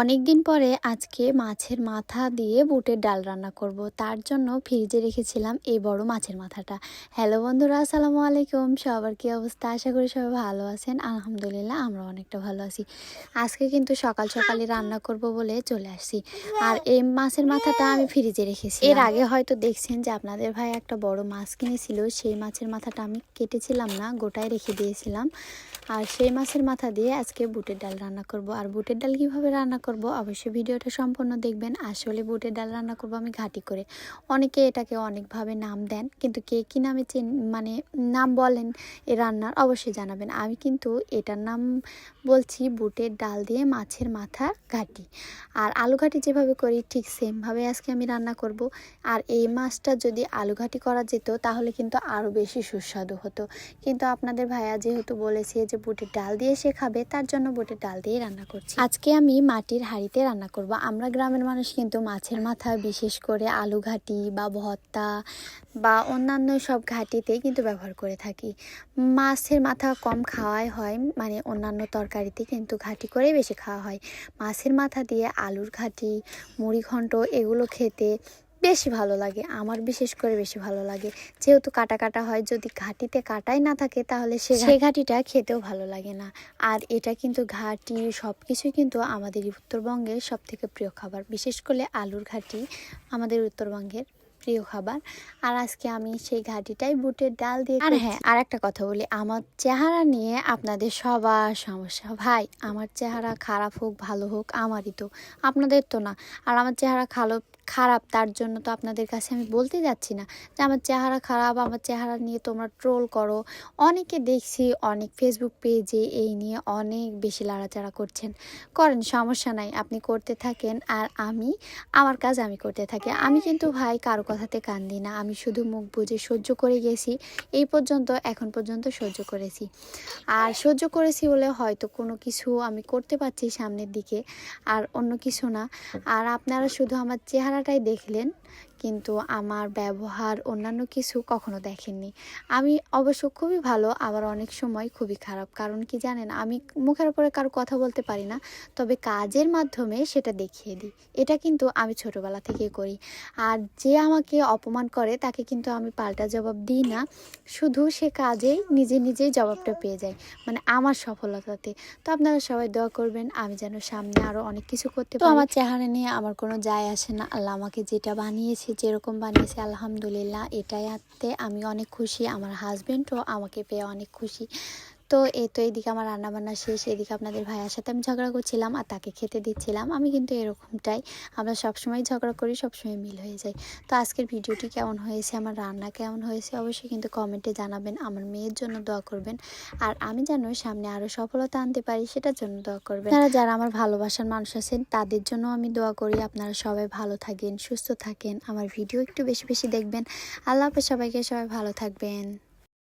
অনেক দিন পরে আজকে মাছের মাথা দিয়ে বুটের ডাল রান্না করব। তার জন্য ফ্রিজে রেখেছিলাম এই বড় মাছের মাথাটা। হ্যালো বন্ধুরা, আসসালামু আলাইকুম। সবার কি অবস্থা? আশা করি সবাই ভালো আছেন। আলহামদুলিল্লাহ, আমরা অনেকটা ভালো আছি। আজকে কিন্তু সকাল সকালে রান্না করব বলে চলে আসছি। আর এই মাছের মাথাটা আমি ফ্রিজে রেখেছি। এর আগে হয়তো দেখছেন যে আপনাদের ভাই একটা বড় মাছ কিনেছিল। সেই মাছের মাথাটা আমি কেটেছিলাম না, গোটায় রেখে দিয়েছিলাম। আর সেই মাছের মাথা দিয়ে আজকে বুটের ডাল রান্না করব। আর বুটের ডাল কীভাবে রান্না করব, অবশ্যই ভিডিওটা সম্পূর্ণ দেখবেন। আসলে বুটের ডাল রান্না করব আমি ঘাটি করে। অনেকে এটাকে অনেকভাবে নাম দেন, কিন্তু কে কী নামে চেন মানে নাম বলেন এ রান্নার অবশ্যই জানাবেন। আমি কিন্তু এটার নাম বলছি বুটের ডাল দিয়ে মাছের মাথা ঘাটি। আর আলু ঘাটি যেভাবে করি ঠিক সেমভাবে আজকে আমি রান্না করব। আর এই মাছটা যদি আলু ঘাটি করা যেত তাহলে কিন্তু আরও বেশি সুস্বাদু হতো। কিন্তু আপনাদের ভাইয়া যেহেতু বলেছে যে বুটের ডাল দিয়ে সে খাবে, তার জন্য বুটের ডাল দিয়ে রান্না করছি। আজকে আমি মাটির হাঁড়িতে রান্না করব। আমরা গ্রামের মানুষ কিন্তু মাছের মাথা, বিশেষ করে আলু ঘাটি বা ভত্তা বা অন্যান্য সব ঘাটিতেই কিন্তু ব্যবহার করে থাকি। মাছের মাথা কম খাওয়াই হয় মানে অন্যান্য তরকারিতে কিন্তু ঘাটি করেই বেশি খাওয়া হয়। মাছের মাথা দিয়ে আলুর ঘাটি মুড়ি ঘন্ট এগুলো খেতে বেশি ভালো লাগে আমার বিশেষ করে বেশি ভালো লাগে। যেহেতু কাটা কাটা হয় যদি ঘাটিতে কাটাই না থাকে তাহলে সে সে ঘাটিটা খেতেও ভালো লাগে না। আর এটা কিন্তু ঘাটি সব কিছুই কিন্তু আমাদের উত্তরবঙ্গের সব থেকে প্রিয় খাবার। বিশেষ করে আলুর ঘাটি আমাদের উত্তরবঙ্গের প্রিয় খাবার। আর আজকে আমি সেই ঘাটিটাই বুটের ডাল দিয়ে আর হ্যাঁ আর একটা কথা বলি আমার চেহারা নিয়ে আপনাদের সবার সমস্যা। ভাই আমার চেহারা খারাপ হোক ভালো হোক আমারই তো আপনাদের তো না। আর আমার চেহারা খালো খারাপ, তার জন্য তো আপনাদের কাছে আমি বলতে যাচ্ছি না যে আমার চেহারা খারাপ, আমার চেহারা নিয়ে তোমরা ট্রোল করো। অনেকে দেখছি, অনেক ফেসবুক পেজে এই নিয়ে অনেক বেশি লাড়াচাড়া করছেন। করেন, সমস্যা নাই, আপনি করতে থাকেন আর আমি, আমার কাজ আমি করতে থাকি। আমি কিন্তু ভাই কারও কথাতে কান দিই না, আমি শুধু মুখ বুঝে সহ্য করে গেছি, এই পর্যন্ত, এখন পর্যন্ত সহ্য করেছি। আর সহ্য করেছি বলে হয়তো কোনো কিছু আমি করতে পারছি সামনের দিকে, আর অন্য কিছু না। আর আপনারা শুধু আমার চেহারাটাই দেখলেন কিন্তু আমার ব্যবহার অন্যান্য কিছু কখনো দেখেননি। আমি অবশ্য খুবই ভালো আবার অনেক সময় খুবই খারাপ। কারণ কি জানেন আমি মুখের উপরে কারও কথা বলতে পারি না তবে কাজের মাধ্যমে সেটা দেখিয়ে দিই। এটা কিন্তু আমি ছোটোবেলা থেকে করি। আর যে আমাকে অপমান করে তাকে কিন্তু আমি পাল্টা জবাব দিই না। শুধু সে কাজেই নিজে নিজেই জবাবটা পেয়ে যায় মানে আমার সফলতাতে। তো আপনারা সবাই দোয়া করবেন আমি যেন সামনে আরও অনেক কিছু করতে পারি। আমার চেহারা নিয়ে আমার কোনো যায় আসে না। আল্লাহ আমাকে যেটা বানিয়েছে যেরকম বানিয়েছে আলহামদুলিল্লাহ এটাই আঁকতে আমি অনেক খুশি। আমার হাজব্যান্ডও আমাকে পেয়ে অনেক খুশি। তো এই তো এইদিকে আমার রান্নাবান্না শেষ, এদিকে আপনাদের ভাইয়ার সাথে আমি ঝগড়া করছিলাম আর তাকে খেতে দিচ্ছিলাম। আমি কিন্তু এরকমটাই, আমরা সবসময় ঝগড়া করি, সবসময় মিল হয়ে যাই তো আজকের ভিডিওটি কেমন হয়েছে, আমার রান্না কেমন হয়েছে, অবশ্যই কিন্তু কমেন্টে জানাবেন, আমার মেয়ের জন্য দোয়া করবেন। আর আমি যেন সামনে আরও সফলতা আনতে পারি, সেটার জন্য দোয়া করবেন। যারা যারা আমার ভালোবাসার মানুষ আছেন, তাদের জন্য আমি দোয়া করি, আপনারা সবাই ভালো থাকেন, সুস্থ থাকেন, আমার ভিডিও একটু বেশি বেশি দেখবেন। আল্লাহ সবাইকে সবাই ভালো থাকবেন।